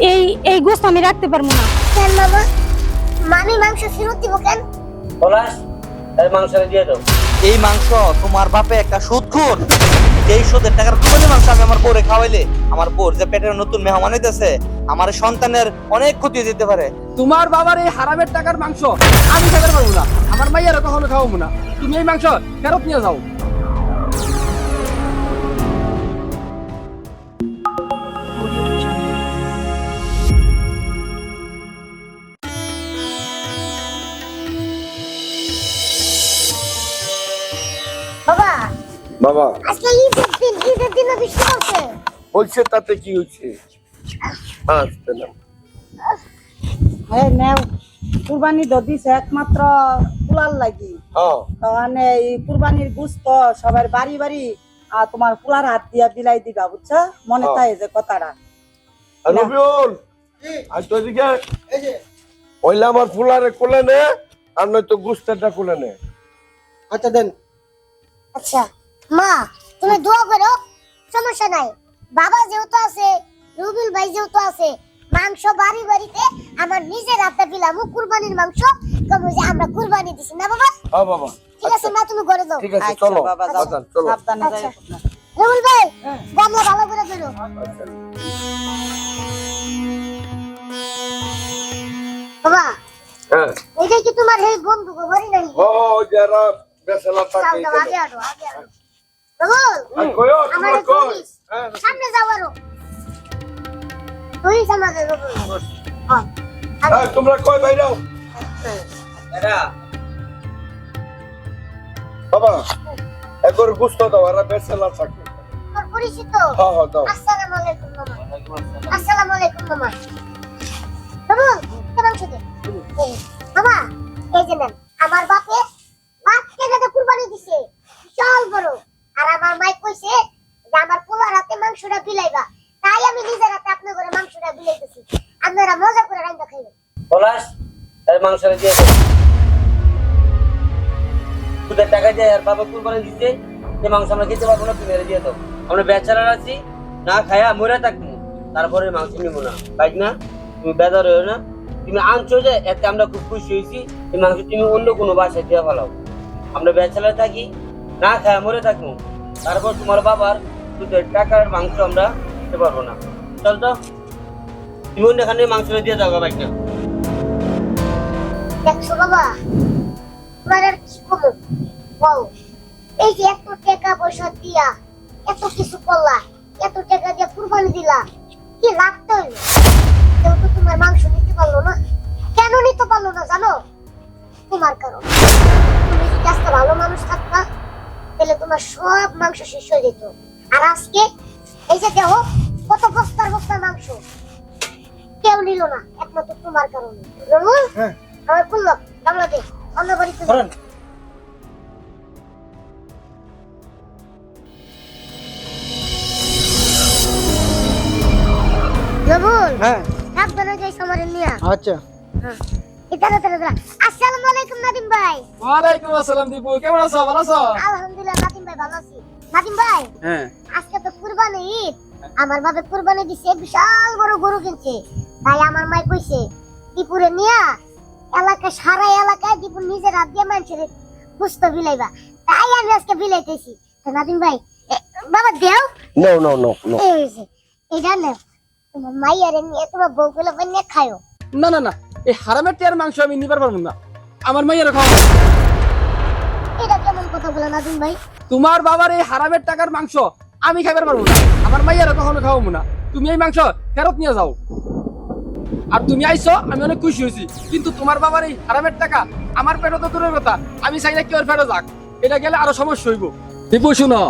এই এই গোস্ত আমি রাখতে পারব না। কেন বাবা? মামি মাংস ফেরত দিব কেন? পলাশ এই মাংসটা দিয়ে দাও। এই মাংস তোমার বাপে একটা সুদখোর। এই সুদের টাকার কোনে মাংস আমি আমার বউরে খাওয়াইলে। আমার বউর যে পেটের নতুন মেহমান হইতেছে আমার সন্তানের অনেক ক্ষতি যেতে পারে। তোমার বাবার এই হারামের টাকার মাংস আমি খেতে পারব না। আমার মাইয়ারা কখনো খাওয়াবো না। তুমি এই মাংস ফেরত নিয়ে যাও। বাবা। আজকে ঈদের দিন ঈদের দিন বৃষ্টি পড়ছে হচ্ছে তাতে কি হচ্ছে আসতে না। হ্যাঁ নেও কুরবানি দিছে একমাত্র কুলার লাগি। হ্যাঁ। মানে এই কুরবানির গুস্ত সবার বাড়ি বাড়ি আর তোমার কুলার হাত দিয়া বিলাই দিবা বুঝছ? মনে হ্যাঁ। তাই যে কথাটা। রবিউল আজ তো এদিকে। ওইলে আমার ফুলারে কোলে নে আর নয়তো গুস্তাটা কোলে নে। আচ্ছা দেন। আচ্ছা। মা তুমি দোয়া করো সমস্যা নাই। বাবা যেহেতু আছে রুবিল ভাই যেহেতু আছে মাংস বাড়ি বাড়িতে আমার নিজের হাতে দিলাম কুরবানির মাংস। কম যে আমরা কুরবানি দিছি। না বাবা? হ্যাঁ বাবা। ঠিক আছে মা তুমি করে দাও ঠিক আছে আচ্ছা, চলো বাবা, যাও। আচ্ছা, চলো। সাবধানে যাই আচ্ছা। রুবিল ভাই গামলা ভালো করে ধরো। বাবা হ্যাঁ। এটা কি তোমার এই বন্ধু গো? বাড়ি নাই? ও যারা বেসালা যাও, থাকে যাও, আগে আগে আনো। সামনে যাও আরও। পুলিশ আমাদের। হ্যাঁ। হ্যাঁ, তোমরা কই বাইরাও এরা। বাবা একবার গুস্ত দাও আর বেসালা থাকে। পরিচিত? হ্যাঁ হ্যাঁ দাও। আসসালামু আলাইকুম মামা। আসসালামু আলাইকুম মামা। মাংসটা দিয়ে সুদের টাকা দিয়ে আর বাবা কুরবানি দিতে এই মাংস আমরা খেতে পারব না তুমি এর দিয়ে দাও। আমরা বেচারা আছি, না খায়া মরে থাকব। তারপরে মাংস নিবো না। বাইক না, তুমি বেজার হয়ে না। তুমি আনছো যে, এতে আমরা খুব খুশি হয়েছি, এই মাংস তুমি অন্য কোনো বাসায় দিয়ে ফেলাও। আমরা বেচারা থাকি, না খায়া মরে থাকব। তারপর তোমার বাবার সুদের টাকার মাংস আমরা খেতে পারব না। চল তো, তুমি অন্য এখানে মাংসটা দিয়ে দাও বাইক না। দেখছ বাবা? তোমার আর কি বলব? বল। এই যে এত টাকা পয়সা দিয়া, এত কিছু করলা, এত টাকা দিয়ে কুরবানি দিলা, কি লাভ তো হইল কেউ তো তোমার মাংস নিতে পারল না। কেন নিতে পারল না জানো? তোমার কারণ। তুমি যদি আজকে ভালো মানুষ থাকতা, তাহলে তোমার সব মাংস শেষ হয়ে যেত। আর আজকে, এই যে দেহ কত বস্তার বস্তার মাংস। কেউ নিল না, একমাত্র তোমার কারণে। রমুল আমার অন্য বাড়িতে যাও। হ্যাঁ। সাবধানে যাই সামারে নিয়ে। আচ্ছা। এটা না তারা আসসালামু আলাইকুম নাদিম ভাই। ওয়ালাইকুম আসসালাম দীপু কেমন আছো? ভালো আছো? আলহামদুলিল্লাহ নাদিম ভাই ভালো আছি। নাদিম ভাই হ্যাঁ। আজকে তো কুরবানি ঈদ। আমার বাবা কুরবানি দিছে বিশাল বড় গরু কিনছে। তাই আমার মাই কইছে দীপুরে নিয়া এলাকা সারা এলাকায় দীপুর নিজের হাত দিয়ে মানুষের বুঝতে বিলাইবা। তাই আমি আজকে বিলাইতেছি। তো নাদিম ভাই বাবা দেও। নো নো নো নো এটা নেও তোমার মাইয়ারে নিয়ে তোমার বউগুলো বানিয়ে খায়ো। না না না এই হারামের টিয়ার মাংস আমি নিবার পারব না। আমার মাইয়ারা খাওয়াবো না। এটা কেমন কথা বলে নাদিম ভাই? তোমার বাবার এই হারামের টাকার মাংস আমি খাইবার পারব না। আমার মাইয়ারা কখনো খাওয়াবো না। তুমি এই মাংস ফেরত নিয়ে যাও। আর তুমি আইছো, আমি অনেক খুশি হয়েছি। কিন্তু তোমার বাবার এই হারামের টাকা আমার পেটে তো দূরের কথা, আমি চাই না কেউ ফেরত যাক। এটা গেলে আরও সমস্যা হইব। দীপু শুনো,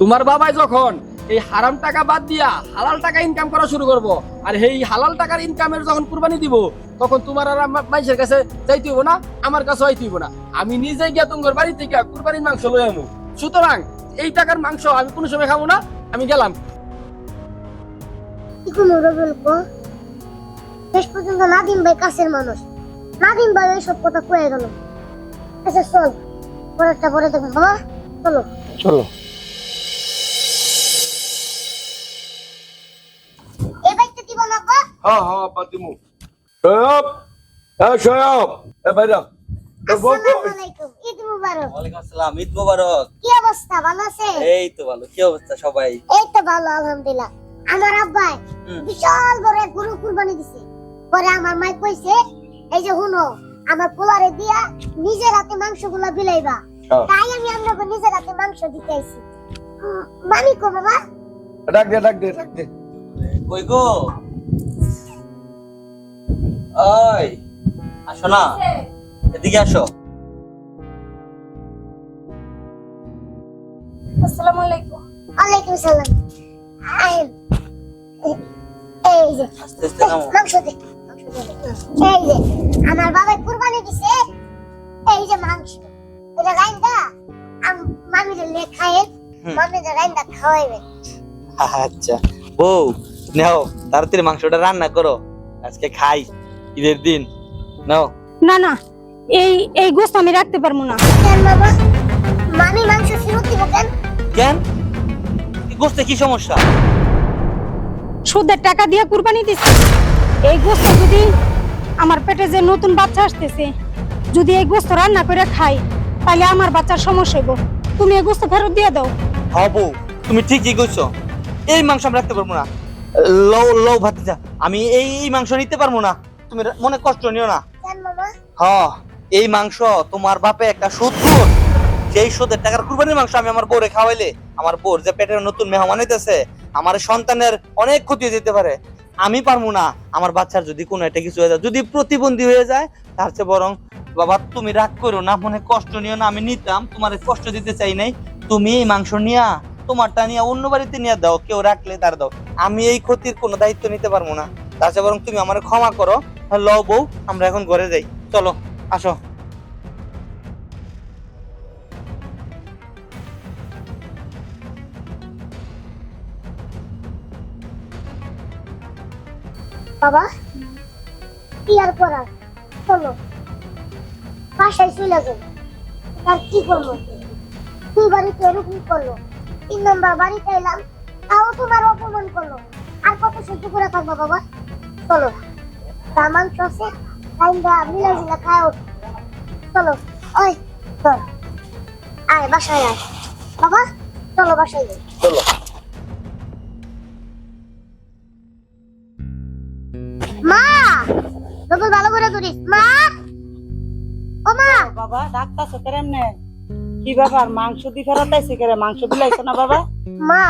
তোমার বাবাই যখন এই হারাম টাকা বাদ দিয়া হালাল টাকা ইনকাম করা শুরু করব, আর এই হালাল টাকার ইনকামের যখন কুরবানি দিব, তখন তোমার আর মানুষের কাছে যাইতে হইব না, আমার কাছে আইতে হইব না। আমি নিজে গিয়া তোমার বাড়ি থেকে কুরবানির মাংস লই আমু সুতরাং এই টাকার মাংস আমি কোনো সময় খাব না, আমি গেলাম। কি কোনো কো শেষ পর্যন্ত নাদিম ভাই কাছের মানুষ। নাদিম ভাই ওই সব কথা কয়ে গেল। আচ্ছা চল। পরেরটা পরে দেখো বাবা। চলো। চলো। এই বাইকটা দিব না গো হ্যাঁ হ্যাঁ আব্বা দিমু সয়ব! হ্যাঁ সয়ব! এ ভাইরা তোর বউ আসসালামু কই? আলাইকুম। ঈদ মুবারক। আসসালাম ঈদ মোবারক। কি অবস্থা ভালো আছে? এই তো ভালো। কি অবস্থা সবাই? এই তো ভালো আলহামদুলিল্লাহ। আমার আব্বাই বিশাল বড় এক গরু কুরবানি দিছে। পরে আমার মাই কইছে এই যে হুনো আমার পোলারে দিয়া নিজের হাতে মাংসগুলা বিলাইবা। হ্যাঁ। তাই আমি আপনাকে নিজের হাতে মাংস দিতে আইছি। মানি কো বাবা। ডাক দে ডাক দে ডাক দে। কই গো? ওই আসো না। এদিকে আসো। আসসালামু আলাইকুম। ওয়ালাইকুম সালাম। আই এই যে আস্তে আস্তে নামো। মাংস দে। এই যে আমার বাবা কুরবানি দিছে এই যে মাংস। এটা রাইন্দা মামিদের লেখায় হুম। মামিদের রাইন্দা খাওয়াইবে। আচ্ছা। বউ নাও তাড়াতাড়ি মাংসটা রান্না করো। আজকে খাই ঈদের দিন। নাও। না না এই এই গোস্ত আমি রাখতে পারব না। কেন বাবা? মামি মাংস ফেরত দিব কেন? কেন? কি গোস্তে কি সমস্যা? সুদের টাকা দিয়ে কুরবানি দিছি। এই গোস্ত যদি আমার পেটে যে নতুন বাচ্চা আসতেছে যদি এই গোস্ত রান্না করে খাই তাহলে আমার বাচ্চার সমস্যা হইব। তুমি এই গোস্ত ফেরত দিয়ে দাও। হ্যাঁ বউ তুমি ঠিকই কইছো। এই মাংস আমি রাখতে পারব না। লও লও ভাতিজা আমি এই মাংস নিতে পারব না। তুমি মনে কষ্ট নিও না। হ্যাঁ এই মাংস তোমার বাপে একটা সুদ সেই সুদের টাকার কুরবানির মাংস আমি আমার বউরে খাওয়াইলে আমার বউর যে পেটের নতুন মেহমান হইতেছে আমার সন্তানের অনেক ক্ষতি হয়ে যেতে পারে। আমি পারব না। আমার বাচ্চার যদি কোনো একটা কিছু হয়ে যায়, যদি প্রতিবন্ধী হয়ে যায়, তার চেয়ে বরং, বাবা, তুমি রাগ করো না, মনে কষ্ট নিও না, আমি নিতাম, তোমার কষ্ট দিতে চাই নাই, তুমি এই মাংস নিয়া, তোমারটা নিয়ে, অন্য বাড়িতে নিয়ে দাও, কেউ রাখলে তার দাও। আমি এই ক্ষতির কোনো দায়িত্ব নিতে পারব না। তার চেয়ে বরং তুমি আমার ক্ষমা করো লও বউ, আমরা এখন ঘরে যাই। চলো, আসো। বাবা। কি আর করার? চলো, বাসায় চলে যাব আর কি করব? তুই বাড়িতে এরকম করল। তিন নম্বর বাড়িতে এলাম, তাও তোমার অপমান করল। আর কত সহ্য করে থাকব বাবা? চলো আছে টাইমটা মিলা জিলা খায়। চলো, ওই, চল। আয়, বাসায় আয়। বাবা, চলো বাসায় চলো। ভালো করে ধরিস। মা! ও মা! বাবা ডাক্তার কেমনে? কি ব্যাপার মাংস দি ফেরত আইছে কেরে? মাংস বিলাইছো না বাবা? মা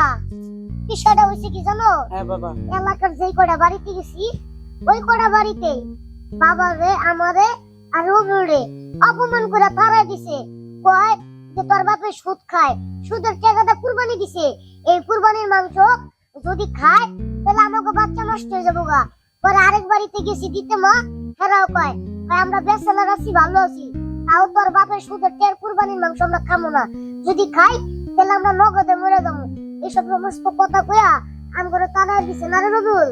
বিষয়টা হয়েছে কি জানো? হ্যাঁ বাবা। এলাকার যেই কটা বাড়িতে গেছি ওই কটা বাড়িতে বাবা রে আমারে আর রবিরে অপমান করে তাড়াই দিছে। কয় যে তোর বাপে সুদ খায় সুদের টাকাটা কুরবানি দিছে। এই কুরবানির মাংস যদি খায় তাহলে আমাকে বাচ্চা নষ্ট হয়ে যাব গা পরে আরেক বাড়িতে গেছি দিতে মা কয় কয় আমরা বেসালার আছি ভালো আছি। তাও তোর বাপের সুদের টের কুরবানির মাংস আমরা খামো না। যদি খাই তাহলে আমরা নগদে মরে যাব। এইসব সমস্ত কথা কয়া আম করে দিছে না রে রবিউল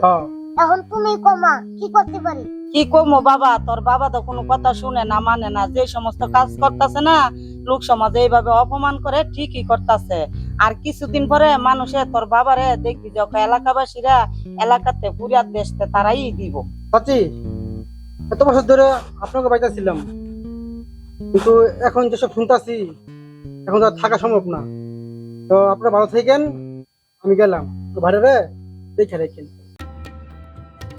এখন তুমি কমা কি করতে পারি? কি কমো বাবা তোর বাবা তো কোনো কথা শুনে না মানে না যে সমস্ত কাজ করতেছে না লোক সমাজে এইভাবে অপমান করে ঠিকই করতেছে। আর কিছুদিন পরে মানুষে তোর বাবারে দেখবি যখন এলাকাবাসীরা এলাকাতে পুরিয়া দেশতে তারাই দিব। এত বছর ধরে আপনাকে বাড়িতে ছিলাম কিন্তু এখন যেসব শুনতাছি এখন তো থাকা সম্ভব না। তো আপনারা ভালো থাকেন আমি গেলাম। তো বাইরে রে দেখে রেখেন।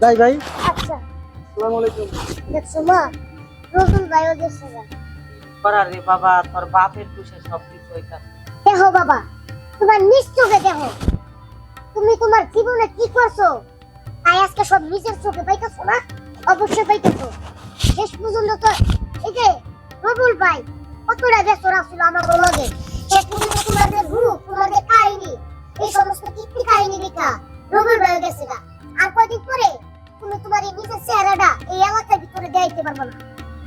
যাই ভাই। আচ্ছা। আসসালামু আলাইকুম। দেখছ মা রবিউল ভাইও গেছে করার রে বাবা তোর বাপের খুশে সব কিছু হইতাছে দেখো বাবা তোমার নিজ চোখে দেখো। তুমি তোমার জীবনে কি করছ? তাই আজকে সব নিজের চোখে পাইতেছো না? অবশ্যই পাইতেছো। শেষ পর্যন্ত তো এই যে রবুল ভাই, কতটা ব্যস্ত রাখছিল আমার লগে। শেষ পর্যন্ত তোমাদের রূপ তোমাদের কাহিনী, এই সমস্ত কীর্তি কাহিনী দেখা রবুল ভাই গেছে গা। আর কদিন পরে তুমি তোমার এই নিজের চেহারাটা এই এলাকার ভিতরে দেখাইতে পারবে না।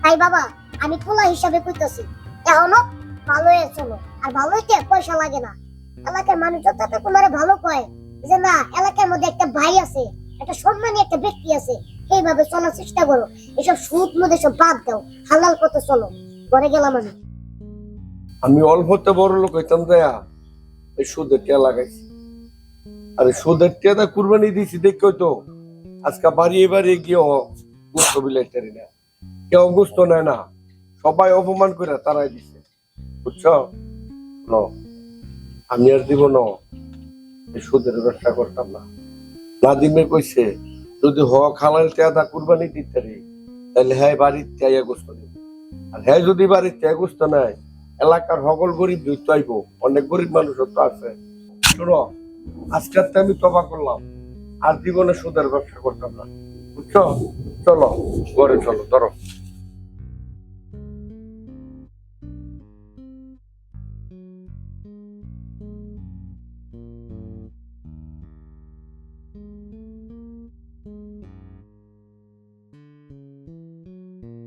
তাই বাবা, আমি খোলা হিসাবে কইতেছি, এখনও ভালো চলো। আর ভালো হইতে পয়সা লাগে না। এলাকার মানুষ যত তোমার ভালো কয়, যে না, এলাকার মধ্যে একটা ভাই আছে, একটা সম্মানী একটা ব্যক্তি আছে এইভাবে চলার চেষ্টা করো। এসব সুদ মধ্যে সব বাদ দাও। হালাল পথে চলো। পরে গেলাম আমি। আমি অল্পতে বড় লোক হইতাম দেয়া। এই সুদের টিয়া লাগাইছি। আরে সুদের টিয়াটা কুরবানি দিছি, দেখো তো। আজকে বাড়িয়ে বাড়িয়ে গিয়ে গুস্ত বিলাইতে না। কেউ গুস্ত নেয় না। সবাই অপমান করে তারাই দিছে। বুঝছ? ন। আমি আর দিব ন। এই সুদের ব্যবসা করতাম না না। নাদিমে কইছে যদি হক হালাল তেদা কুরবানি দিতে রে তাহলে হ্যাঁ বাড়ির ত্যাগ আর হ্যাঁ যদি বাড়ির ত্যাগ নাই, এলাকার সকল গরিব ধরতে অনেক গরিব মানুষ তো আছে। শোনো, আজকে তো আমি তবা করলাম, আর জীবনে সুদের ব্যবসা করতাম না। বুঝছ? চলো, ঘরে চলো, ধরো।